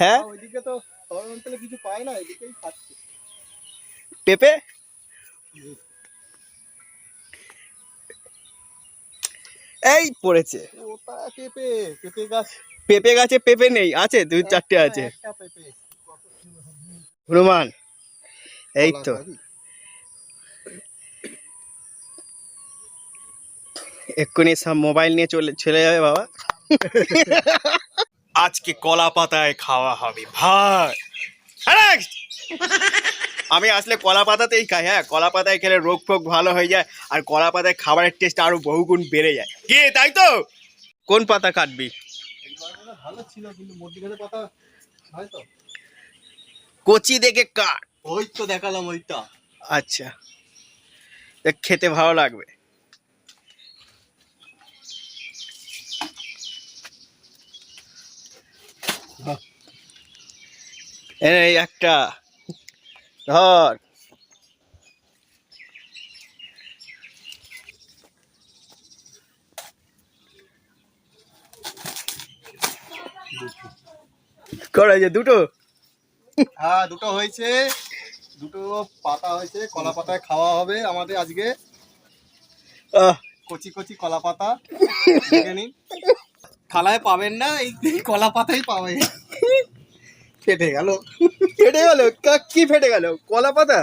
হ্যাঁ? ওইদিকে তো অঞ্চলে কিছু পায় না এদিকেই খাচ্ছে। পেঁপে? এই পড়েছে। ওটা পেঁপে পেঁপে গাছ। পেঁপে গাছে পেঁপে নেই আছে দুই চারটে আছে। পেঁপে। হনুমান এই তো। এক্ষুনি সব মোবাইল নিয়ে চলে চলে যাবে বাবা। আজকে কলা পাতায় খাওয়া হবে ভাই! আমি আসলে কলা পাতাতেই খাই হ্যাঁ? কলা পাতায় খেলে রোগ ফোগ ভালো হয়ে যায় আর কলা পাতায় খাবারের টেস্ট আরও বহুগুণ বেড়ে যায়। কে তাই তো? কোন পাতা কাটবি? কচি দেখে কাট। ওই তো দেখালাম ওইটা। আচ্ছা। খেতে ভালো লাগবে। এই একটা। ধর। করা যে দুটো। হ্যাঁ দুটো হয়েছে। দুটো পাতা হয়েছে কলা পাতায় খাওয়া হবে আমাদের আজকে। আহ। কচি কচি কলা পাতা। দেখে নিন। থালায় পাবেন না এই কলা পাতাই পাবেন ফেটে গেল ফেটে গেল কা- কি ফেটে গেল কলা পাতা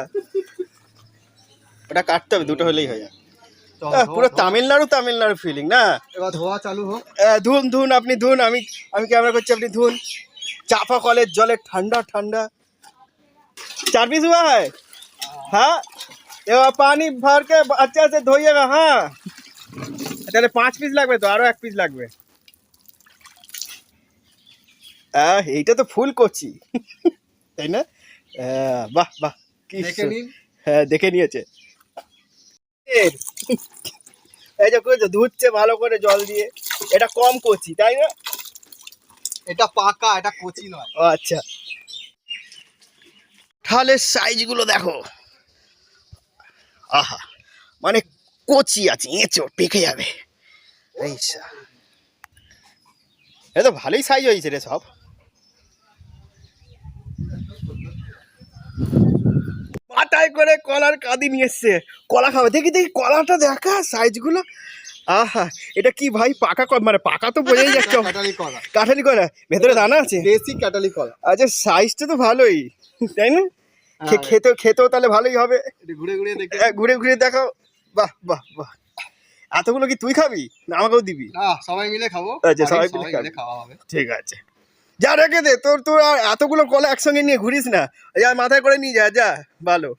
ওটা কাটতে হবে দুটো হলেই হয়ে যায় চল, আহ, ধোয়া, পুরো ধোয়া। তামিলনাড়ু তামিলনাড়ু ফিলিং না এবার ধোয়া চালু হোক আহ, ধুন ধুন আপনি ধুন আমি আমি ক্যামেরা করছি আপনি ধুন চাপা কলের জলে ঠান্ডা ঠান্ডা चार पीस हुआ है हाँ ये पानी भर के अच्छे से धोइएगा हाँ তাহলে পাঁচ পিস লাগবে তো আরো এক পিস লাগবে আহ, এইটা তো ফুল কচি তাই না? বাহ বাহ কি হ্যাঁ দেখে নিয়েছে। এই যে করেছে ধুচ্ছে ভালো করে জল দিয়ে। এটা কম কচি তাই না? এটা পাকা এটা কচি নয়। ও আচ্ছা। ঠালের সাইজগুলো দেখো। আহা মানে কচি আছে এঁচো পেকে যাবে। এই এ তো ভালোই সাইজ হয়েছে রে সব। মাথায় করে কলার কাঁদি নিয়ে এসছে। কলা খাবে। দেখি দেখি কলাটা দেখা সাইজগুলো আহা এটা কি ভাই পাকা ক- মানে পাকা তো বোঝাই যাচ্ছে। কাটালি কলা। কাঠালি কলা। ভেতরে দানা আছে? দেশি কাটালি কলা। আচ্ছা সাইজটা তো ভালোই। তাই না? হ্যাঁ। খেতেও খেতেও তাহলে ভালোই হবে। ঘুরে ঘুরে দেখে। ঘুরে ঘুরে দেখাও। বাহ বাহ বাহ। এতগুলো কি তুই খাবি? না আমাকেও দিবি। সবাই মিলে খাব। আচ্ছা, সবাই মিলে খাবি। খাওয়া হবে। ঠিক আছে। যা রেখে দে, তোর তোর এতগুলো কলা একসঙ্গে নিয়ে ঘুরিস না। যা মাথায় করে নিয়ে যা যা, ভালো।